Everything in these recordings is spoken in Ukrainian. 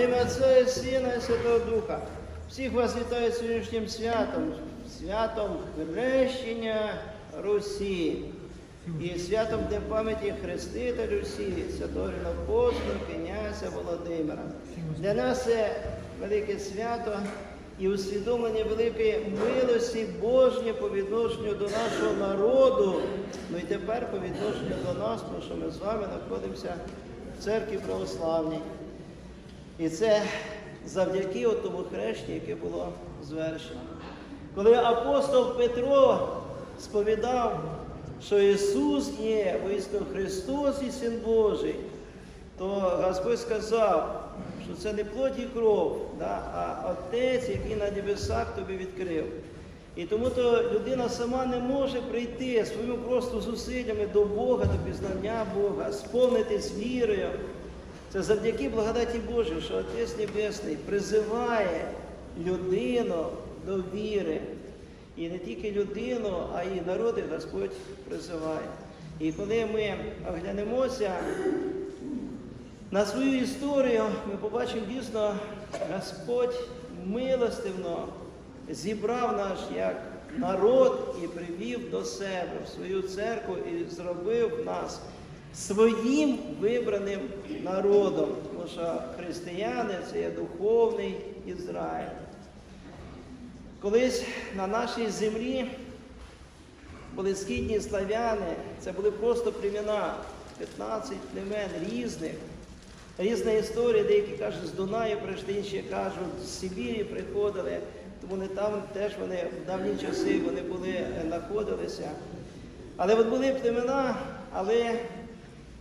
Во ім'я Отця і Сина і Святого Духа. Всіх вас вітаю сьогоднішнім святом, святом хрещення Русі. І святом Днем пам'яті Хрестителя Русі, святого Рівнопосту, князя Володимира. Для нас це велике свято і усвідомлення великої милості Божньої по відношенню до нашого народу, ну і тепер по відношенню до нас, тому що ми з вами знаходимося в церкві православній. І це завдяки тому хрещенню, яке було звершено. Коли апостол Петро сповідав, що Ісус є воістину Христос і Син Божий, то Господь сказав, що це не плоть і кров, да, а Отець, який на небесах тобі відкрив. І тому то людина сама не може прийти своїми просто зусиллями до Бога, до пізнання Бога, сповнитись вірою. Це завдяки благодаті Божій, що Отець Небесний призиває людину до віри. І не тільки людину, а й народи Господь призиває. І коли ми оглянемося на свою історію, ми побачимо дійсно, Господь милостивно зібрав наш як народ і привів до себе в свою церкву і зробив нас своїм вибраним народом. Тому що християни це є духовний Ізраїль. Колись на нашій землі були східні славяни, це були просто племена, 15 племен різних. Різна історія, деякі кажуть, з Дунаю прийшли, інші кажуть, з Сибірі приходили, тому вони там теж вони в давні часи вони були, е, знаходилися. Але от були племена, але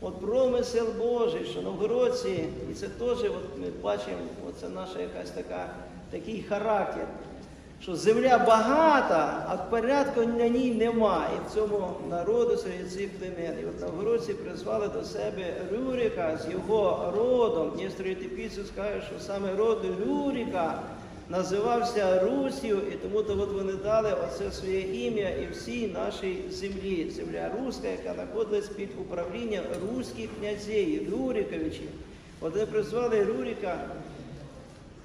от промисел Божий, що новгородці, і це теж от ми бачимо, це наша якась така, такий характер, що земля багата, а порядку на ній немає. І в цьому народу серед цих племен. І от новгородці призвали до себе Рюрика з його родом. Дністро Єтипійцю скаже, що саме род Рюрика називався Русію, і тому то от вони дали оце своє ім'я і всій нашій землі. Земля Руська, яка знаходилась під управлінням руських князів, Рюриковичів. Вони призвали Рюрика.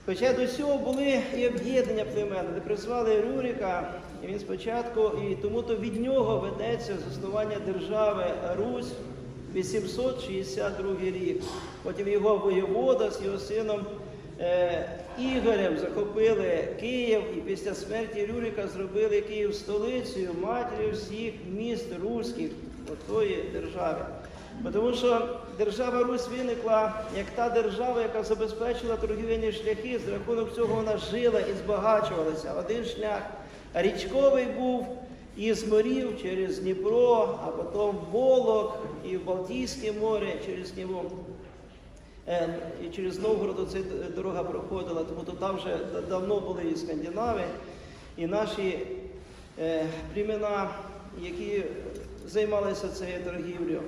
Хоча до цього були і об'єднання племен, де призвали Рюрика, і він спочатку, і тому то від нього ведеться заснування держави Русь 862 рік. Потім його воєвода з його сином е, Ігорем захопили Київ і після смерті Рюрика зробили Київ столицею, матір'ю всіх міст руських тої держави. Тому що держава Русь виникла як та держава, яка забезпечила торгівельні шляхи, з рахунок цього вона жила і збагачувалася. Один шлях річковий був із морів через Дніпро, а потім Волок і в Балтійське море через нього. Е, І через Новгород ця дорога проходила, тому то там вже давно були і скандинави, і наші е, племена, які займалися цією торгівлею.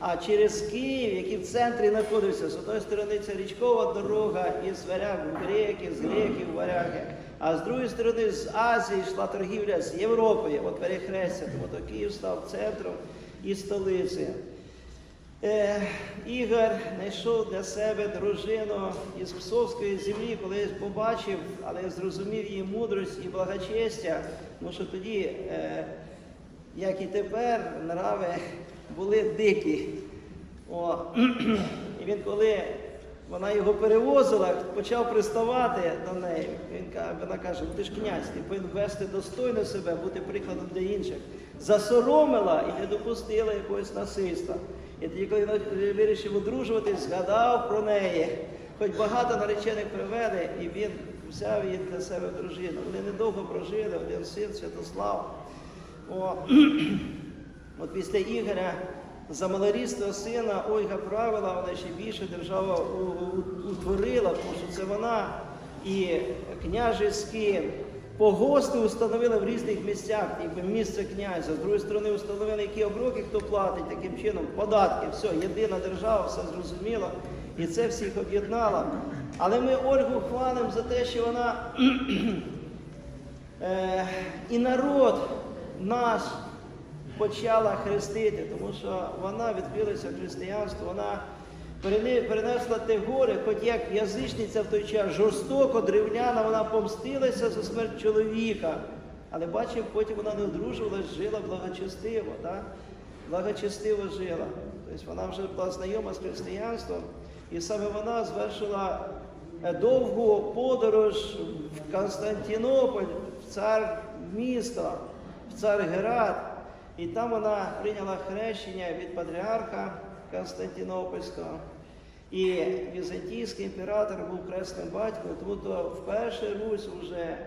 А через Київ, який в центрі знаходився, з одної сторони це річкова дорога із варяг в греки, з греків варяги, а з другої сторони з Азії йшла торгівля з Європою, от перехрестя, тому то Київ став центром і столицею. Е, Ігор знайшов для себе дружину із Псовської землі, коли побачив, але зрозумів її мудрость і благочестя, тому що тоді, е, як і тепер, нрави були дикі. О, і він коли вона його перевозила, почав приставати до неї. Він, вона каже, «Ну, ти ж князь, ти повинен вести достойно себе, бути прикладом для інших. Засоромила і не допустила якогось насильства. І тоді, коли він вирішив одружуватись, згадав про неї. Хоч багато наречених привели, і він взяв її для себе в дружину. Вони недовго прожили, один син Святослав. О, От після Ігоря за малорідства сина Ольга правила, вона ще більше держава утворила, тому що це вона і княжеські погости установила в різних місцях, якби місце князя. З другої сторони, установили, які оброки, хто платить таким чином, податки. Все, єдина держава, все зрозуміло. І це всіх об'єднала. Але ми Ольгу хвалимо за те, що вона е, і народ наш почала хрестити, тому що вона відкрилася в християнство, вона перенесла те горе, хоч як язичниця в той час жорстоко, древляна, вона помстилася за смерть чоловіка. Але бачимо, потім вона не одружувалась, жила благочестиво, так? благочестиво жила. Тобто вона вже була знайома з християнством, і саме вона звершила е, довгу подорож в Константинополь, в цар місто, в цар Герат. І там вона прийняла хрещення від патріарха Константинопольського. І візантійський імператор був хресним батьком, тому то вперше Русь вже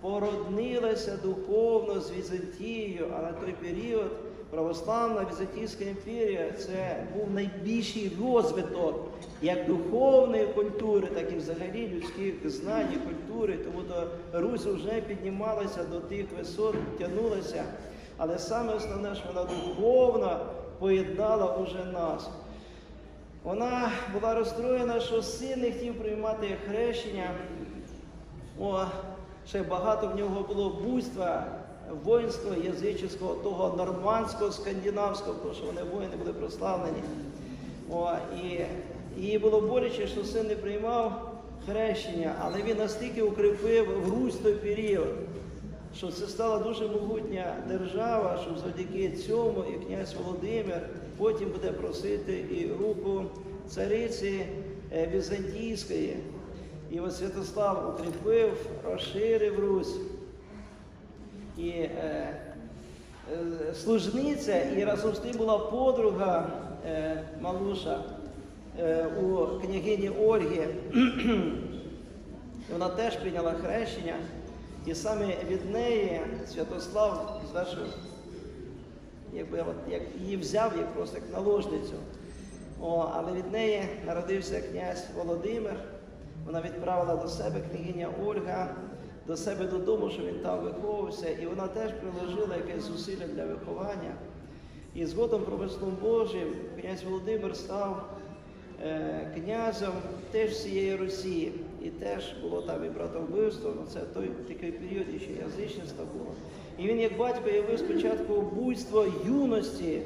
породнилася духовно з Візантією, а на той період православна Візантійська імперія це був найбільший розвиток як духовної культури, так і взагалі людських знань і культури. Тому то Русь вже піднімалася до тих висот, тягнулася. Але саме основне, що вона духовно поєднала уже нас. Вона була розстроєна, що син не хотів приймати хрещення. О, ще багато в нього було буйства воїнського, язичського, того нормандського, скандинавського, тому що вони воїни були прославлені. О, і їй було боляче, що син не приймав хрещення, але він настільки укріпив в Русь той період, що це стала дуже могутня держава, що завдяки цьому і князь Володимир потім буде просити і руку цариці е, Візантійської. І от Святослав укріпив, розширив Русь. І е, е, служниця, і разом з тим була подруга е, Малуша е, у княгині Ольги. Вона теж прийняла хрещення, і саме від неї Святослав звершив, якби от, як її взяв як просто як наложницю. О, але від неї народився князь Володимир. Вона відправила до себе княгиня Ольга, до себе додому, щоб він там виховувався, і вона теж приложила якесь зусилля для виховання. І згодом промислом Божим князь Володимир став е, князем теж всієї Росії. І теж було там і братовбивство, ну це той такий період, і ще язичництво було. І він, як батько, явив спочатку буйство юності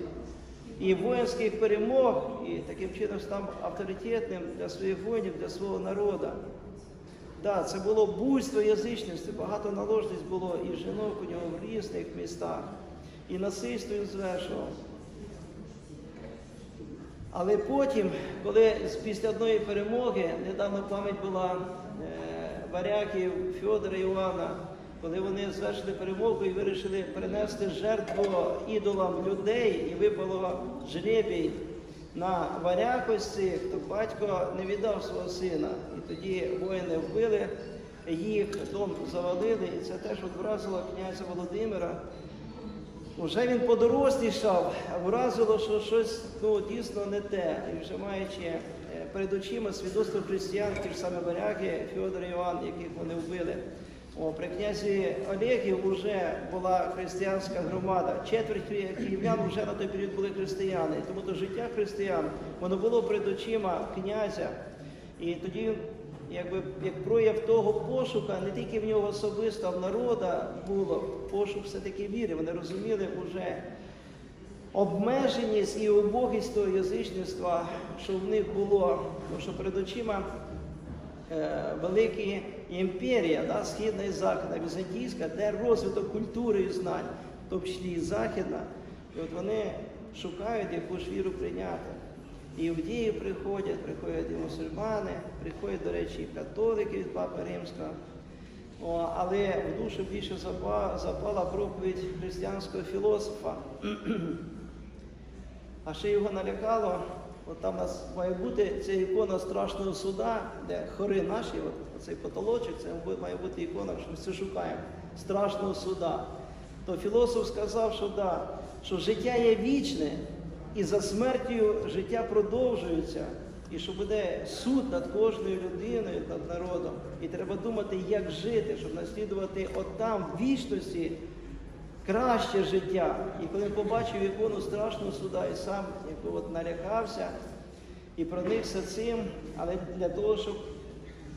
і воїнських перемог, і таким чином став авторитетним для своїх воїнів, для свого народу. Так, це було буйство язичності, багато наложниць було і жінок у нього в різних містах, і насильство він звершував. Але потім, коли після одної перемоги, недавно пам'ять була е, варяків Фьодора Івана, коли вони звершили перемогу і вирішили принести жертву ідолам людей, і випало жребій на варякості, то батько не віддав свого сина. І тоді воїни вбили їх, дом завалили, і це теж вразило князя Володимира. Вже він подорослішав, вразило, що щось ну, дійсно не те. І вже маючи е, перед очима свідоцтво християн, ті ж самі варяги, Фьодор і Іван, яких вони вбили. О, при князі Олегі вже була християнська громада. Четверть київлян вже на той період були християни. Тому то життя християн воно було перед очима князя. І тоді він, якби як прояв того пошука, не тільки в нього особисто, а в народа було пошук все-таки віри. Вони розуміли вже обмеженість і убогість того язичництва, що в них було, тому що перед очима е, великі імперія, да, східна і західна, візантійська, де розвиток культури і знань, числі і західна. І от вони шукають яку ж віру прийняти. І іудеї приходять, приходять і мусульмани, приходять, до речі, і католики від Папи Римського. О, але в душу більше запала, проповідь християнського філософа. А ще його налякало, от там у нас має бути ця ікона страшного суда, де хори наші, от, цей потолочок, це має бути ікона, що ми це шукаємо, страшного суда. То філософ сказав, що да, що життя є вічне, і за смертю життя продовжується, і що буде суд над кожною людиною, над народом. І треба думати, як жити, щоб наслідувати отам в вічності краще життя. І коли він побачив ікону страшного суда і сам якби от налякався і проникся цим, але для того, щоб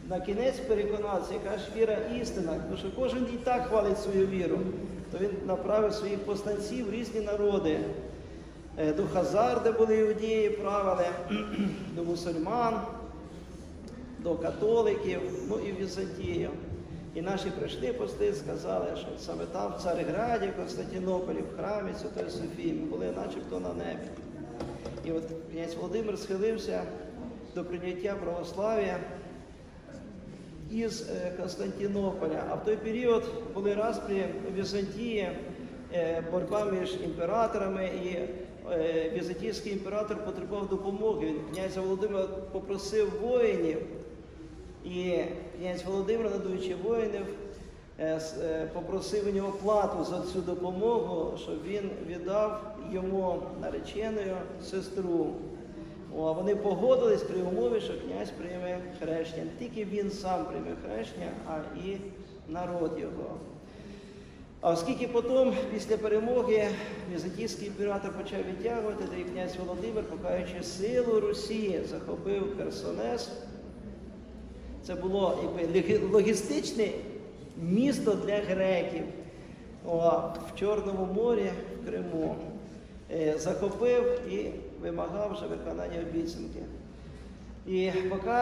на кінець переконатися, яка ж віра істина, тому що кожен і так хвалить свою віру, то він направив своїх посланців в різні народи. Е, до Хазар, де були іудеї, правили, до мусульман, до католиків, ну і в Візантію. І наші прийшли пости, сказали, що саме там, в Цареграді, в Константинополі, в храмі Святої Софії, ми були начебто на небі. І от князь Володимир схилився до прийняття православ'я із е, Константинополя. А в той період були распрі в Візантії, е, боротьба між імператорами, і візантійський імператор потребував допомоги. Він князя Володимира попросив воїнів, і князь Володимир, надаючи воїнів, е, е, попросив у нього плату за цю допомогу, щоб він віддав йому нареченою сестру. О, вони погодились при умові, що князь прийме хрещення. Не тільки він сам прийме хрещення, а і народ його. А оскільки потім, після перемоги, візантійський імператор почав відтягувати, то і князь Володимир, покаючи силу Русі, захопив Херсонес. Це було якби, логістичне місто для греків О, в Чорному морі, в Криму. Е, Захопив і вимагав вже виконання обіцянки. І поки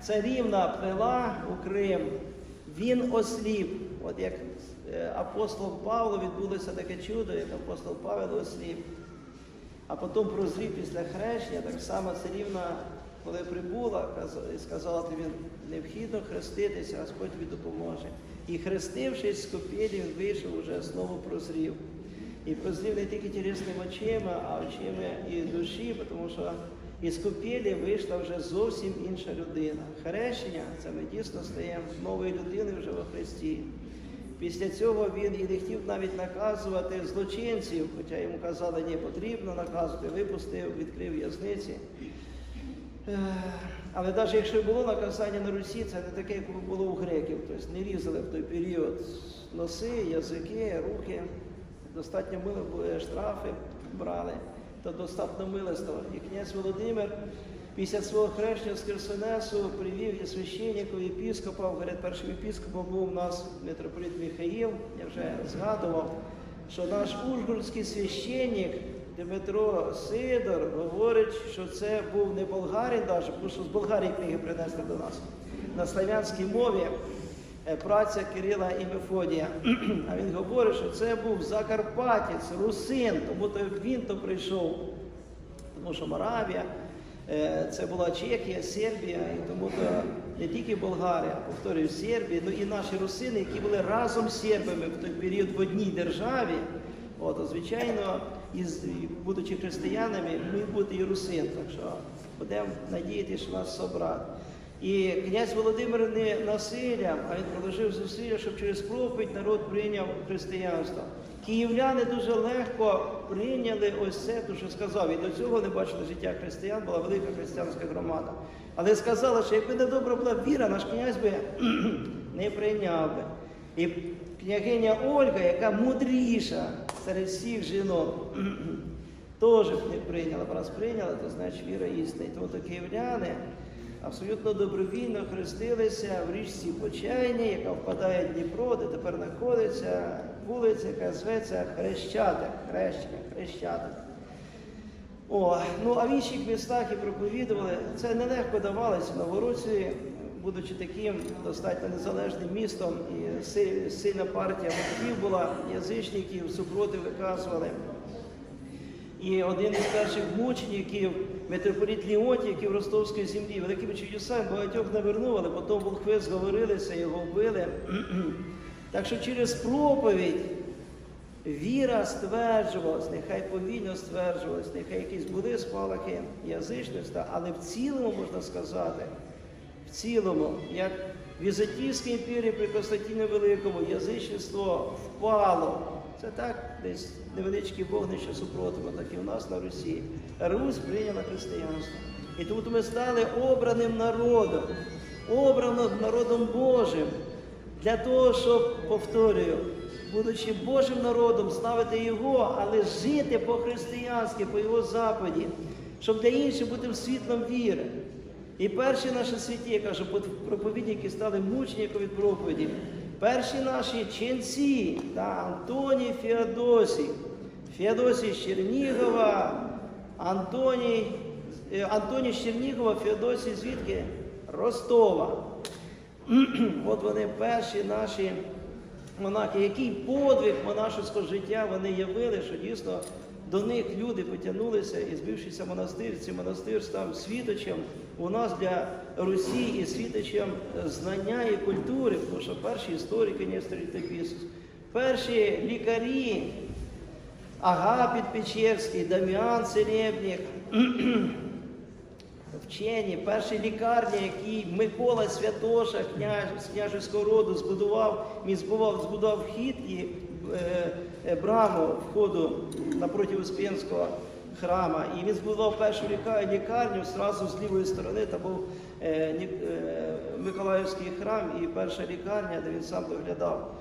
царівна плела у Крим, він осліп. От як е, апостол Павло відбулося таке чудо, як апостол Павел осліп. А потім прозрів після хрещення, так само царівна, коли прибула, і сказала, тобі необхідно хреститися, Господь тобі допоможе. І хрестившись з копілі, він вийшов уже знову прозрів. І прозрів не тільки тілесними очима, а очима і душі, тому що із копілі вийшла вже зовсім інша людина. Хрещення це ми дійсно стаємо новою людиною вже во Христі. Після цього він і не хотів навіть наказувати злочинців, хоча йому казали, ні, потрібно наказувати, випустив, відкрив в'язниці. Е, Але навіть якщо було наказання на Русі, це не таке, як було у греків. Тобто не різали в той період носи, язики, руки. Достатньо мили були штрафи брали, то достатньо милостива. І князь Володимир після свого хрещення з Херсонесу привів і священників, єпіскопа. Говорять, першим єпіскопом був у нас митрополит Михаїл, я вже згадував, що наш ужгородський священник Дмитро Сидор говорить, що це був не болгарин, навіть, тому що з Болгарії книги принесли до нас на славянській мові е, праця Кирила і Мефодія. А він говорить, що це був Закарпатець, русин, тому то він то прийшов, тому що Моравія, це була Чехія, Сербія, і тому то не тільки Болгари, а повторюю, Сербія, ну і наші русини, які були разом з сербами в той період в одній державі. От, звичайно, із, будучи християнами, ми бути і русин. Так що будемо надіятися, що нас собрат. І князь Володимир не насиллям, а він проложив зусилля, щоб через проповідь народ прийняв християнство. Київляни дуже легко прийняли ось це, те, що сказав. І до цього не бачили життя християн, була велика християнська громада. Але сказали, що якби не добра була віра, наш князь би не прийняв би. І княгиня Ольга, яка мудріша серед всіх жінок, теж не прийняла. Бо раз прийняла, то значить віра істина. І Тому то київляни абсолютно добровільно хрестилися в річці Почайні, яка впадає в Дніпро, де тепер знаходиться вулиця, яка зветься Хрещатик. Хрещення, Хрещатик. О, ну а в інших містах і проповідували. Це нелегко давалося. Новороці, будучи таким достатньо незалежним містом, і сильна партія ворогів була, язичників, супротив виказували. І один із перших мучеників, митрополіт в Ростовській землі, великими чудесами багатьох навернув, але потім волхви зговорилися, його вбили. Так що через проповідь віра стверджувалась, нехай повільно стверджувалась, нехай якісь були спалахи язичництва, але в цілому можна сказати, в цілому, як в Візантійській імперії при Константині Великому язичництво впало. Це так, десь невеличкі вогнища супротиву, так і в нас на Русі. Русь прийняла християнство. І тому ми стали обраним народом, обраним народом Божим, для того, щоб, повторюю, будучи Божим народом, славити Його, але жити по-християнськи, по Його заповіді, щоб для інших бути світлом віри. І перші наші святі, я кажу, проповідники стали мучеником від проповіді. Перші наші ченці, та, Антоній Феодосій, Феодосій з Чернігова, Антоній, е, Антоній з Чернігова, Феодосій звідки? Ростова. От вони перші наші монахи. Який подвиг монашеського життя вони явили, що дійсно до них люди потягнулися і збившися монастир, цей монастир став світочем у нас для Русі і світочем знання і культури, тому що перші історики Нестор Літописець, перші лікарі, Агапіт Печерський, Дам'ян Серебнік, вчені, перші лікарні, які Микола Святоша, княж, княжеського роду, збудував, він збудував, збудував вхід і е, е, браму входу напроти Успенського храма. І він збудував першу лікарню, зразу з лівої сторони, там був е, е, Миколаївський храм і перша лікарня, де він сам доглядав.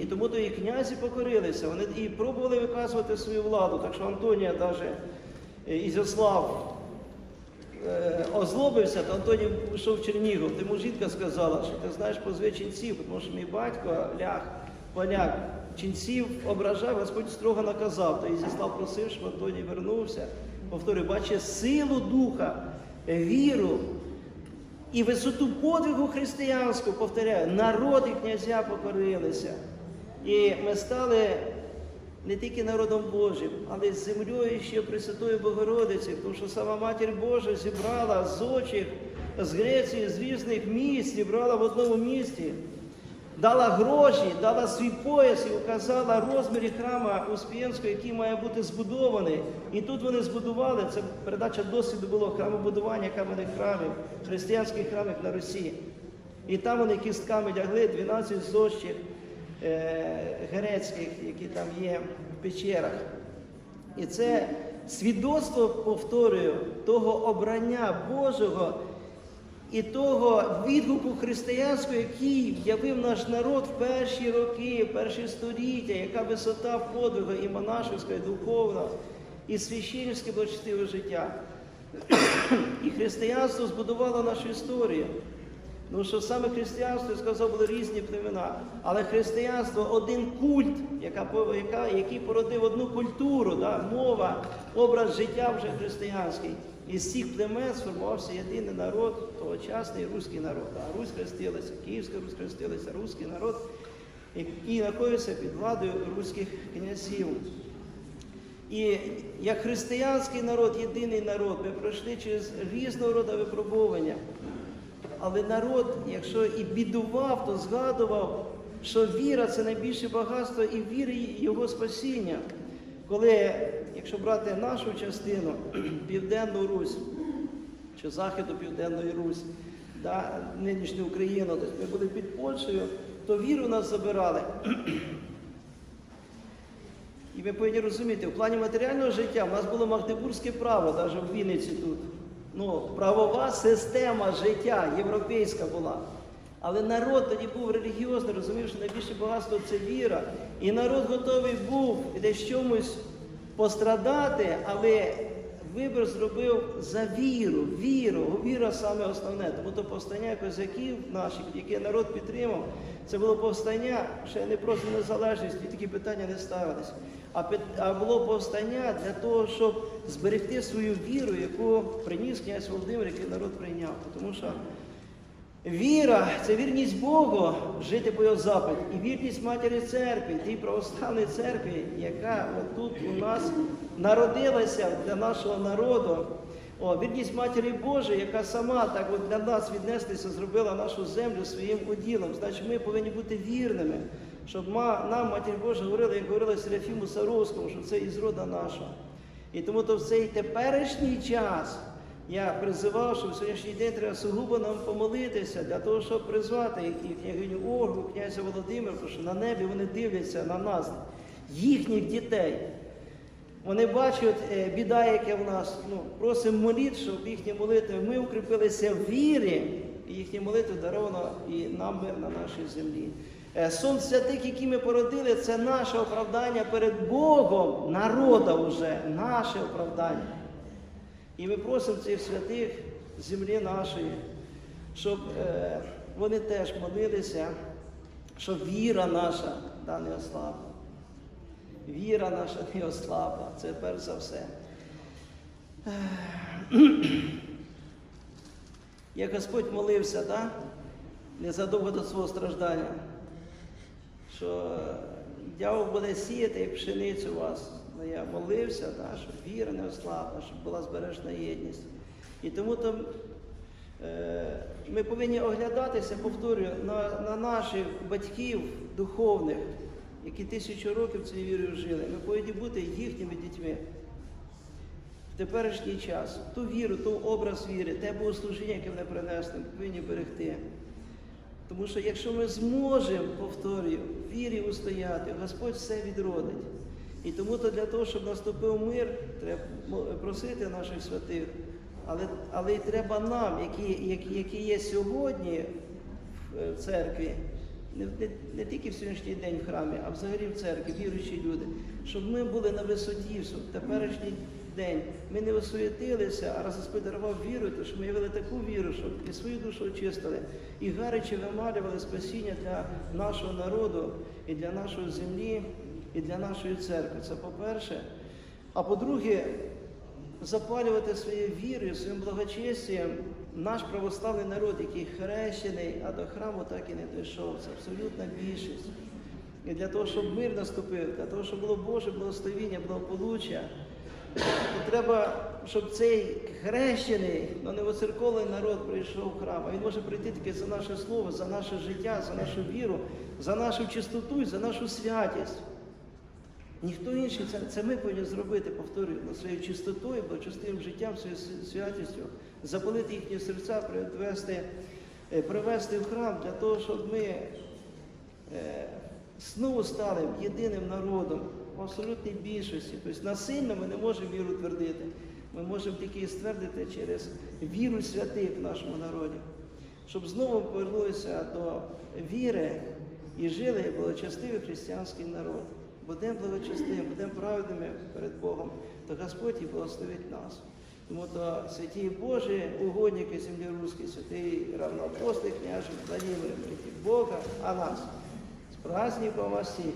І тому то і князі покорилися, вони і пробували виказувати свою владу. Так що Антонія навіть Ізяслав е, озлобився, то Антоній пішов в Чернігов. Тому жінка сказала, що ти знаєш позви ченців, тому що мій батько, ляг, поляк, ченців ображав, Господь строго наказав. То Ізяслав просив, щоб Антоній вернувся. Повторюю, бачить силу духа, віру і висоту подвигу християнську, повторяю, народ і князя покорилися. І ми стали не тільки народом Божим, але з землею ще Пресвятої Богородиці, тому що сама Матір Божа зібрала з очих, з Греції, з різних міст, зібрала в одному місті, дала гроші, дала свій пояс і указала розмірі храма Успенського, який має бути збудований. І тут вони збудували, це передача досвіду було храмобудування кам'яних храмів, християнських храмів на Русі. І там вони кістками лягли 12 зощих е, грецьких, які там є в печерах. І це свідоцтво, повторюю, того обрання Божого і того відгуку християнського, який явив наш народ в перші роки, в перші століття, яка висота подвигу і монашеська, і духовна, і священницьке благочестиве життя. І християнство збудувало нашу історію. Ну що саме християнство, я сказав, були різні племена. Але християнство один культ, яка, яка, який породив одну культуру, да, мова, образ життя вже християнський. Із цих племен сформувався єдиний народ, тогочасний руський народ. А Русь хрестилася, Київська Русь хрестилася, руський народ, який знаходиться під владою руських князів. І як християнський народ, єдиний народ, ми пройшли через різного роду випробування. Але народ, якщо і бідував, то згадував, що віра це найбільше багатство і віри його спасіння. Коли, якщо брати нашу частину, Південну Русь, чи Західу Південної Русь, да, нинішню Україну, тобто ми були під Польщею, то віру нас забирали. І ви повинні розуміти, в плані матеріального життя в нас було Магдебурзьке право, навіть в Вінниці тут. Ну, правова система життя європейська була. Але народ тоді був релігіозний, розумів, що найбільше багатство це віра. І народ готовий був десь чомусь пострадати, але вибір зробив за віру, віру, віра саме основне. Тому то повстання козаків наших, яке народ підтримав, це було повстання ще не просто незалежність, і такі питання не ставились. А, було повстання для того, щоб зберегти свою віру, яку приніс князь Володимир, який народ прийняв. Тому що Віра це вірність Богу жити по його запит. І вірність Матері Церкві, тій православній церкві, яка тут у нас народилася для нашого народу. О, вірність Матері Божої, яка сама так от для нас віднестися, зробила нашу землю своїм уділом. Значить, ми повинні бути вірними, щоб ма- нам Матір Божа говорила, як говорила Серафіму Саровському, що це із рода нашого. І тому то в цей теперішній час я призивав, що в сьогоднішній день треба сугубо нам помолитися для того, щоб призвати і княгиню Ольгу, князя Володимира, тому що на небі вони дивляться на нас, їхніх дітей. Вони бачать е, біда, яке в нас. Ну, просимо моліть, щоб їхні молитви ми укріпилися в вірі, і їхні молитви даровано і нам мир на нашій землі. Е, Сон святих, які ми породили, це наше оправдання перед Богом, народа вже, наше оправдання. І ми просимо цих святих землі нашої, щоб е, вони теж молилися, щоб віра наша да, не ослабла. Віра наша не ослабла, це перш за все. Як Господь молився, да? незадовго до свого страждання, що дьявол буде сіяти, як пшеницю у вас. Ну, я молився, да, щоб віра не ослабла, щоб була збережена єдність. І тому там е, ми повинні оглядатися, повторюю, на, на наших батьків духовних, які тисячу років цією вірою жили. Ми повинні бути їхніми дітьми в теперішній час. Ту віру, ту образ віри, те богослужіння, яке вони принесли, ми повинні берегти. Тому що якщо ми зможемо, повторюю, в вірі устояти, Господь все відродить. І тому то для того, щоб наступив мир, треба просити наших святих, але, але й треба нам, які, які, які є сьогодні в е, церкві, не, не, не тільки в сьогоднішній день в храмі, а взагалі в церкві, віруючі люди, щоб ми були на висоті в теперішній день. Ми не осуєтилися, а раз Господь дарував віру, то що ми явили таку віру, щоб і свою душу очистили, і гаряче вималювали спасіння для нашого народу, і для нашої землі, і для нашої церкви. Це по-перше. А по-друге, запалювати своєю вірою, своїм благочестям наш православний народ, який хрещений, а до храму так і не дійшов. Це абсолютна більшість. І для того, щоб мир наступив, для того, щоб було Боже благословіння, благополуччя, то треба, щоб цей хрещений, но не воцерковлений народ прийшов в храм. А він може прийти тільки за наше слово, за наше життя, за нашу віру, за нашу чистоту і за нашу святість. Ніхто інший, це, це ми повинні зробити, повторюю, своєю чистотою, благочестивим життям, своєю святістю, запалити їхні серця, привести, е, привести в храм для того, щоб ми е, знову стали єдиним народом в абсолютній більшості. Тобто насильно ми не можемо віру твердити. Ми можемо тільки ствердити через віру святих в нашому народі, щоб знову повернулися до віри і жили як благочестивий християнський народ. Будемо благочестивими, будемо праведними перед Богом, то Господь і благословить нас. Тому то святі Божі, угодники землі руській, святий равноапостол княже Владимир, Бога, а нас з праздником вас всіх.